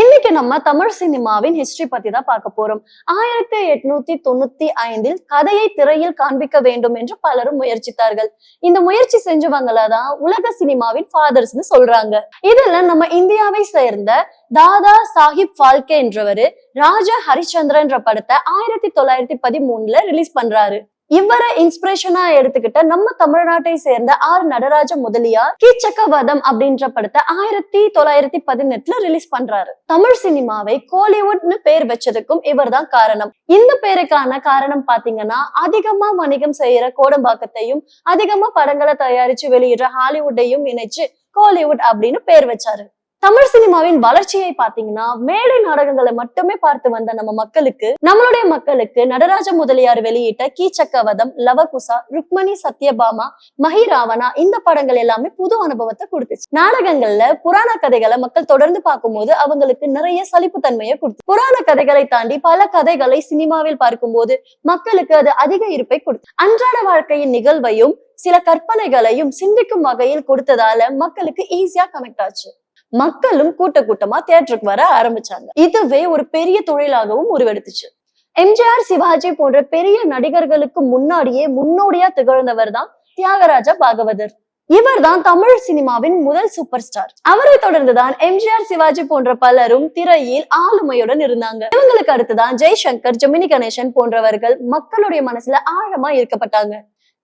இன்னைக்கு நம்ம தமிழ் சினிமாவின் ஹிஸ்டரி பத்தி தான் பார்க்க போறோம். ஆயிரத்தி எட்நூத்தி தொண்ணூத்தி ஐந்தில் கதையை திரையில் காண்பிக்க வேண்டும் என்று பலரும் முயற்சித்தார்கள். இந்த முயற்சி செஞ்சவங்கள தான் உலக சினிமாவின் ஃபாதர்ஸ்னு சொல்றாங்க. இதுல நம்ம இந்தியாவை சேர்ந்த தாதா சாஹிப் ஃபால்கே என்றவரு ராஜா ஹரிச்சந்திரன்ற படத்தை ஆயிரத்தி தொள்ளாயிரத்தி பதிமூணுல ரிலீஸ் பண்றாரு. இவரை இன்ஸ்பிரேஷனா எடுத்துக்கிட்ட நம்ம தமிழ்நாட்டை சேர்ந்த ஆர் நடராஜ முதலியார் கீச்சக்கவதம் அப்படின்ற படத்தை ஆயிரத்தி தொள்ளாயிரத்தி பதினெட்டுல ரிலீஸ் பண்றாரு. தமிழ் சினிமாவை கோலிவுட்னு பேர் வச்சதுக்கும் இவர்தான் காரணம். இந்த பேருக்கான காரணம் பாத்தீங்கன்னா அதிகமா வணிகம் செய்யற கோடம்பாக்கத்தையும் அதிகமா படங்களை தயாரிச்சு வெளியிடுற ஹாலிவுட்டையும் இணைச்சு கோலிவுட் அப்படின்னு பேர் வச்சாரு. தமிழ் சினிமாவின் வளர்ச்சியை பாத்தீங்கன்னா மேடை நாடகங்களை மட்டுமே பார்த்து வந்த நம்ம மக்களுக்கு நம்மளுடைய மக்களுக்கு நடராஜ முதலியார் வெளியிட்ட கீ சக்கவதம் லவகுசா ருக்மணி சத்யபாமா மஹிராவணா இந்த படங்கள் எல்லாமே புது அனுபவத்தை கொடுத்துச்சு. நாடகங்கள்ல புராண கதைகளை மக்கள் தொடர்ந்து பார்க்கும்போது அவங்களுக்கு நிறைய சலிப்புத்தன்மையை கொடுத்து புராண கதைகளை தாண்டி பல கதைகளை சினிமாவில் பார்க்கும்போது மக்களுக்கு அது அதிக இருப்பை கொடுத்து அன்றாட வாழ்க்கையின் நிகழ்வையும் சில கற்பனைகளையும் சிந்திக்கும் வகையில் கொடுத்ததால மக்களுக்கு ஈஸியா கனெக்ட் ஆச்சு. மக்களும் கூட்ட கூட்டமா தியேட்டருக்கு வர ஆரம்பிச்சாங்க. இதுவே ஒரு பெரிய தொழிலாகவும் உருவெடுத்துச்சு. எம்ஜிஆர் சிவாஜி போன்ற பெரிய நடிகர்களுக்கு முன்னாடியே முன்னோடியா திகழ்ந்தவர் தான் தியாகராஜ பாகவதர். இவர் தான் தமிழ் சினிமாவின் முதல் சூப்பர் ஸ்டார். அவரை தொடர்ந்துதான் எம்ஜிஆர் சிவாஜி போன்ற பலரும் திரையில் ஆளுமையுடன் இருந்தாங்க. இவங்களுக்கு அடுத்துதான் ஜெய்சங்கர் ஜெமினி கணேசன் போன்றவர்கள் மக்களுடைய மனசுல ஆழமா இருக்கப்பட்டாங்க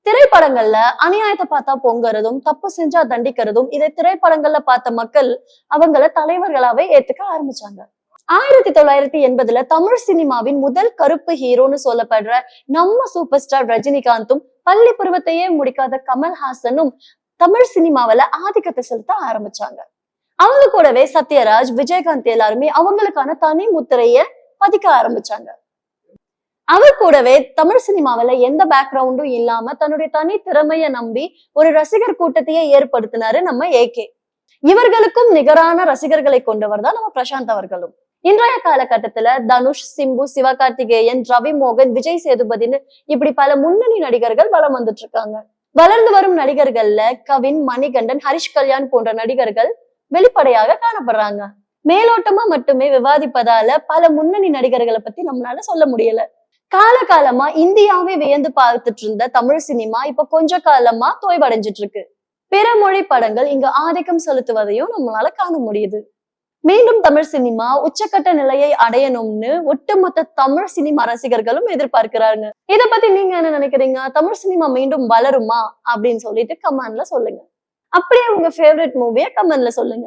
திரைப்படங்கள்ல அநியாயத்தை பார்த்தா பொங்கறதும் தப்பு செஞ்சா தண்டிக்கிறதும் இதை திரைப்படங்கள்ல பார்த்த மக்கள் அவங்கள தலைவர்களாவே ஏத்துக்க ஆரம்பிச்சாங்க. ஆயிரத்தி தொள்ளாயிரத்தி எண்பதுல தமிழ் சினிமாவின் முதல் கருப்பு ஹீரோன்னு சொல்லப்படுற நம்ம சூப்பர் ஸ்டார் ரஜினிகாந்தும் பள்ளி பருவத்தையே முடிக்காத கமல்ஹாசனும் தமிழ் சினிமாவில ஆதிக்கத்தை செலுத்த ஆரம்பிச்சாங்க. அவங்க கூடவே சத்யராஜ் விஜயகாந்த் எல்லாருமே அவங்களுக்கான தனி முத்திரைய பதிக்க ஆரம்பிச்சாங்க. அவர் கூடவே தமிழ் சினிமாவில எந்த பேக்ரவுண்டும் இல்லாம தன்னுடைய தனி திறமைய நம்பி ஒரு ரசிகர் கூட்டத்தையே ஏற்படுத்தினாரு நம்ம ஏகே இவர்களுக்கும் நிகரான ரசிகர்களை கொண்டவர் தான் நம்ம பிரசாந்த் அவர்களும். இன்றைய காலகட்டத்துல தனுஷ் சிம்பு சிவகார்த்திகேயன் ரவி மோகன் விஜய் சேதுபதினு இப்படி பல முன்னணி நடிகர்கள் வளம் வந்துட்டு இருக்காங்க. வளர்ந்து வரும் நடிகர்கள்ல கவின் மணிகண்டன் ஹரிஷ் கல்யாண் போன்ற நடிகர்கள் வெளிப்படையாக காணப்படுறாங்க. மேலோட்டமா மட்டுமே விவாதிப்பதால பல முன்னணி நடிகர்களை பத்தி நம்மளால சொல்ல முடியல. காலகாலமா இந்தியாவே வியந்து பார்த்துட்டு இருந்த தமிழ் சினிமா இப்ப கொஞ்ச காலமா தோய்வடைஞ்சிட்டு இருக்கு பிற மொழி படங்கள் இங்க ஆதிக்கம் செலுத்துவதையும் நம்மளால காண முடியுது. மீண்டும் தமிழ் சினிமா உச்சக்கட்ட நிலையை அடையணும்னு ஒட்டுமொத்த தமிழ் சினிமா ரசிகர்களும் எதிர்பார்க்கிறாங்க இத பத்தி நீங்க என்ன நினைக்கிறீங்க? தமிழ் சினிமா மீண்டும் வளருமா? அப்படின்னு சொல்லிட்டு கமெண்ட்ல சொல்லுங்க. அப்படியே உங்க ஃபேவரட் மூவிய கமெண்ட்ல சொல்லுங்க.